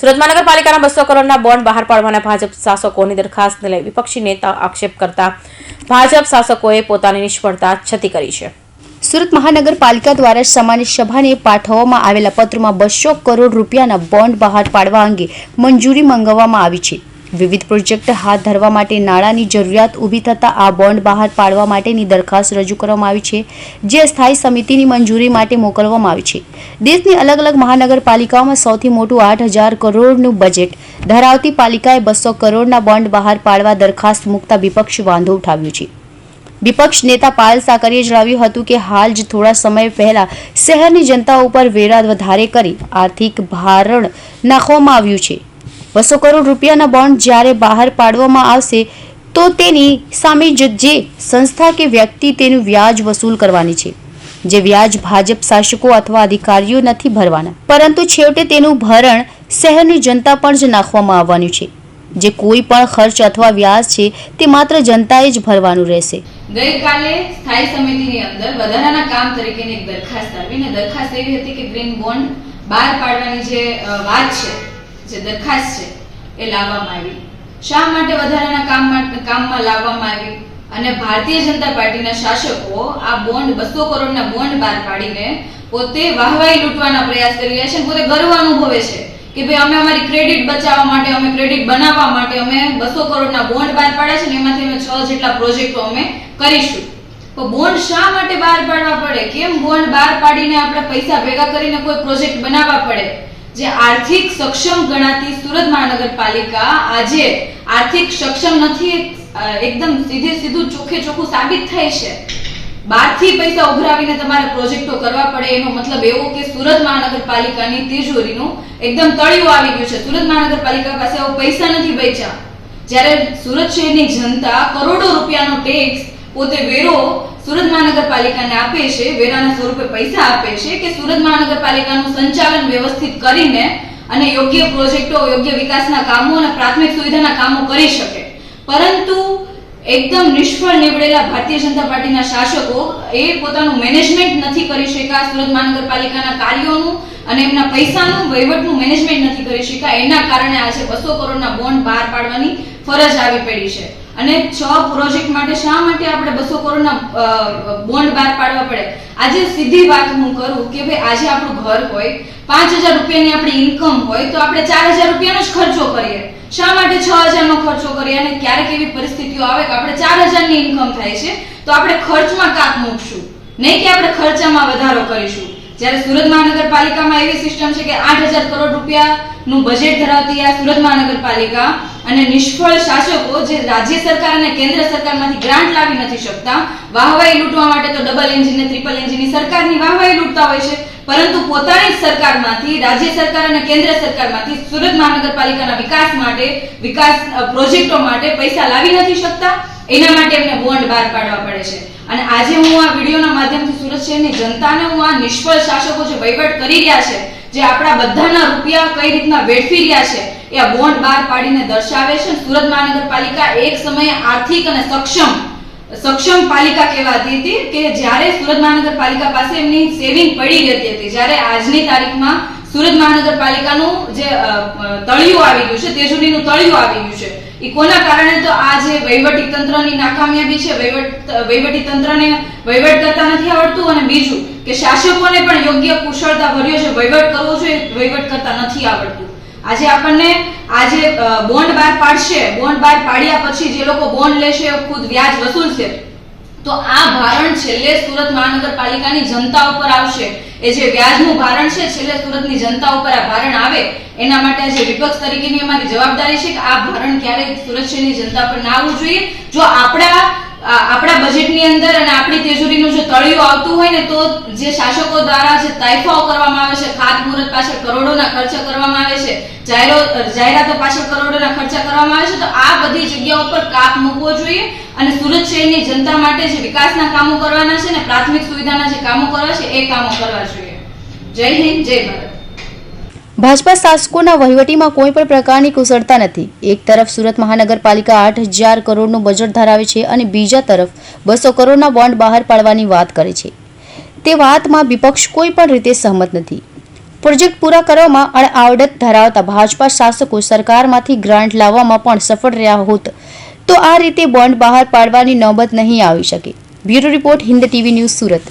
સુરત મહાનગરપાલિકાના બસો કરોડના બોન્ડ બહાર પાડવાના ભાજપ શાસકોની દરખાસ્તને લઈ વિપક્ષી નેતા આક્ષેપ કરતા ભાજપ શાસકોએ પોતાની નિષ્ફળતા છતી કરી છે. સુરત મહાનગરપાલિકા દ્વારા સામાન્ય સભાને પાઠવવામાં આવેલા પત્રમાં બસો કરોડ રૂપિયાના બોન્ડ બહાર પાડવા અંગે મંજૂરી મંગાવવામાં આવી છે. વિવિધ પ્રોજેક્ટ હાથ ધરવા માટે નાણાંની જરૂરિયાત ઊભી થતાં આ બોન્ડ બહાર પાડવા માટેની દરખાસ્ત રજૂ કરવામાં આવી છે, જે સ્થાયી સમિતિની મંજૂરી માટે મોકલવામાં આવી છે. દેશની અલગ અલગ મહાનગરપાલિકાઓમાં સૌથી મોટું આઠ હજાર કરોડનું બજેટ ધરાવતી પાલિકાએ બસો કરોડના બોન્ડ બહાર પાડવા દરખાસ્ત મૂકતા વિપક્ષ વાંધો ઉઠાવ્યો છે. વિપક્ષ નેતા પાયલ સાકરીએ જણાવ્યું હતું કે હાલ જ થોડા સમય પહેલા શહેરની જનતા ઉપર વેરા વધારે કરી આર્થિક ભારણ નાખવામાં આવ્યું છે. બસો કરોડ રૂપિયાના બોન્ડ જ્યારે બહાર પાડવામાં આવશે, તો તેની સામે જ સંસ્થા કે વ્યક્તિ તેનું વ્યાજ વસૂલ કરવાની છે, જે વ્યાજ ભાજપ શાસકો અથવા અધિકારીઓ નથી ભરવાના. પરંતુ છેવટે તેનું ભરણ શહેરની જનતા પર જ નાખવામાં આવવાનું છે. જે કોઈ પણ ખર્ચ અથવા વ્યાજ છે, તે માત્ર જનતાએ જ ભરવાનું રહેશે. ગઈકાલે સ્થાયી સમિતિની અંદર વધારાના કામ તરીકેની એક દરખાસ્ત આવી. ને દરખાસ્ત એવી હતી કે ગ્રીન બોન્ડ બહાર પાડવાની જે વાત છે જે દરખાસ્ત છે, એ લાવવામાં આવી. શા માટે વધારાના કામ માટે કામમાં લાવવામાં આવી? અને ભારતીય જનતા પાર્ટીના શાસકો આ બોન્ડ, બસો કરોડના બોન્ડ બહાર પાડીને પોતે વાહવાઈ લૂંટવાના પ્રયાસ કરી રહ્યા છે પોતે ગર્વ અનુભવે છે કે ભાઈ અમે અમારી ક્રેડિટ બચાવવા માટે, અમે ક્રેડિટ બનાવવા માટે, અમે બસો કરોડના બોન્ડ બહાર પાડ્યા છે ને એમાંથી અમે છ જેટલા પ્રોજેક્ટો અમે કરીશું. તો બોન્ડ શા માટે બહાર પાડવા પડે? કેમ બોન્ડ બહાર પાડીને આપણે પૈસા ભેગા કરીને કોઈ પ્રોજેક્ટ બનાવવા પડે? જે આર્થિક સક્ષમ ગણાતી સુરત મહાનગરપાલિકા આજે આર્થિક સક્ષમ નથી એકદમ સીધે સીધું ચોખ્ખે ચોખ્ખું સાબિત થાય છે. બહારથી પૈસા ઉઘરાવીને તમારે પ્રોજેક્ટો કરવા પડે, એનો મતલબ એવો કે સુરત મહાનગરપાલિકાની તિજોરીનું એકદમ તળિયું આવી ગયું છે. સુરત મહાનગરપાલિકા પાસે પૈસા નથી બચ્યા. જ્યારે સુરત શહેરની જનતા કરોડો રૂપિયાનો ટેક્સ પોતે વેરો સુરત મહાનગરપાલિકાને આપે છે, વેરાના સ્વરૂપે પૈસા આપે છે કે સુરત મહાનગરપાલિકાનું સંચાલન વ્યવસ્થિત કરીને અને યોગ્ય પ્રોજેક્ટો, યોગ્ય વિકાસના કામો અને પ્રાથમિક સુવિધાના કામો કરી શકે. પરંતુ એકદમ નિષ્ફળ નીવડેલા ભારતીય જનતા પાર્ટીના શાસકો એ પોતાનું મેનેજમેન્ટ નથી કરી શક્યા, સુરત મહાનગરપાલિકાના કાર્યોનું અને એમના પૈસાનું, વહીવટનું મેનેજમેન્ટ નથી કરી શક્યા. એના કારણે આજે બસો કરોડના બોન્ડ બહાર પાડવાની ફરજ આવી પડી છે. અને છ પ્રોજેક્ટ માટે શા માટે આપણે બસો કરોડના બોન્ડ બહાર પાડવા પડે? આજે સીધી વાત હું કરું કે ભાઈ આજે આપણું ઘર હોય, પાંચ હજાર રૂપિયાની આપણી ઇન્કમ હોય, તો આપણે ચાર હજાર રૂપિયાનો જ ખર્ચો કરીએ. શા માટે છ હજારનો ખર્ચો કરીએ અને ક્યારેક એવી પરિસ્થિતિઓ આવે કે આપણે ચાર હજારની ઇન્કમ થાય છે, તો આપણે ખર્ચમાં કાપ મૂકશું. નહીં કે આપણે ખર્ચામાં વધારો કરીશું. જ્યારે સુરત મહાનગરપાલિકામાં એવી સિસ્ટમ છે કે આઠ હજાર કરોડ રૂપિયાનું બજેટ ધરાવતી આ સુરત મહાનગરપાલિકા અને નિષ્ફળ શાસકો જે રાજ્ય સરકાર અને કેન્દ્ર સરકારમાંથી ગ્રાન્ટ લાવી નથી શકતા. વાહવાઈ લૂંટવા માટે તો ડબલ એન્જિન ને ટ્રિપલ એન્જિનની સરકારની વાહવાઈ લૂંટતા હોય છે. પરંતુ પોતાની સરકારમાંથી, રાજ્ય સરકાર અને કેન્દ્ર સરકારમાંથી સુરત મહાનગરપાલિકાના વિકાસ માટે, વિકાસ પ્રોજેક્ટો માટે પૈસા લાવી નથી શકતા. એના માટે એમને બોન્ડ બહાર પાડવા પડે છે. અને આજે હું આ વિડીયોના માધ્યમથી સુરત શહેરની જનતાને હું આ નિષ્ફળ શાસકો જે વહીવટ કરી રહ્યા છે જે આપણા બધાના રૂપિયા કઈ રીતના વેડફી રહ્યા છે, એ બોન્ડ બહાર પાડીને દર્શાવે છે. સુરત મહાનગરપાલિકા એક સમયે આર્થિક અને સક્ષમ સક્ષમ પાલિકા કહેવાતી હતી કે જ્યારે સુરત મહાનગરપાલિકા પાસે એમની સેવિંગ પડી રહેતી હતી, જ્યારે આજની તારીખમાં સુરત મહાનગરપાલિકાનું જે તળિયું આવી ગયું છે તેજુડીનું તળિયું આવી ગયું છે. એ કોના કારણે તો આ જે વહીવટી તંત્રની નાકામયાબી છે, વહીવટ, વહીવટી તંત્રને વહીવટ કરતા નથી આવડતું અને બીજું કે શાસકોને પણ યોગ્ય કુશળતા ભર્યો છે, વહીવટ કરવો જોઈએ, વહીવટ કરતા નથી આવડતું. આજે આપણને આજે બોન્ડ બહાર પાડશે, બોન્ડ બહાર પાડ્યા પછી જે લોકો બોન્ડ લેશે, ખુદ વ્યાજ વસૂલશે તો આ ભારણ છેલ્લે સુરત મહાનગરપાલિકાની જનતા ઉપર આવશે. એ જે વ્યાજનું ભારણ છે, છેલ્લે સુરતની જનતા ઉપર આ ભારણ આવે, એના માટે આજે વિપક્ષ તરીકેની અમારી જવાબદારી છે કે આ ભારણ ક્યારેય સુરત શહેરની જનતા પર ના આવવું જોઈએ. જો આપણા આપણા બજેટની અંદર અને આપણી તેજુરીનું જે તળિયું આવતું હોય ને, તો જે શાસકો દ્વારા જે તાઇફાઓ કરવામાં આવે છે ખાતમુહૂર્ત પાછળ કરોડોના ખર્ચા કરવામાં આવે છે, જાહેરો, જાહેરાતો પાછળ કરોડોના ખર્ચા કરવામાં આવે છે, તો આ બધી જગ્યાઓ પર કાપ મૂકવો જોઈએ અને સુરત શહેરની જનતા માટે જે વિકાસના કામો કરવાના છે ને, પ્રાથમિક સુવિધાના જે કામો કરવા છે, એ કામો કરવા જોઈએ. જય હિન્દ, જય ભારત. ભાજપા શાસકોના વહીવટીમાં કોઈ પણ પ્રકારની કુશળતા નથી. એક તરફ સુરત મહાનગરપાલિકા આઠ હજાર કરોડનું બજેટ ધરાવે છે અને બીજા તરફ બસો કરોડના બોન્ડ બહાર પાડવાની વાત કરે છે. તે વાતમાં વિપક્ષ કોઈ પણ રીતે સહમત નથી. પ્રોજેક્ટ પૂરા કરવામાં અણઆવડત ધરાવતા ભાજપા શાસકો સરકારમાંથી ગ્રાન્ટ લાવવામાં પણ સફળ રહ્યા હોત, તો આ રીતે બોન્ડ બહાર પાડવાની નોબત નહીં આવી શકે. Bureau report Hind TV news Surat.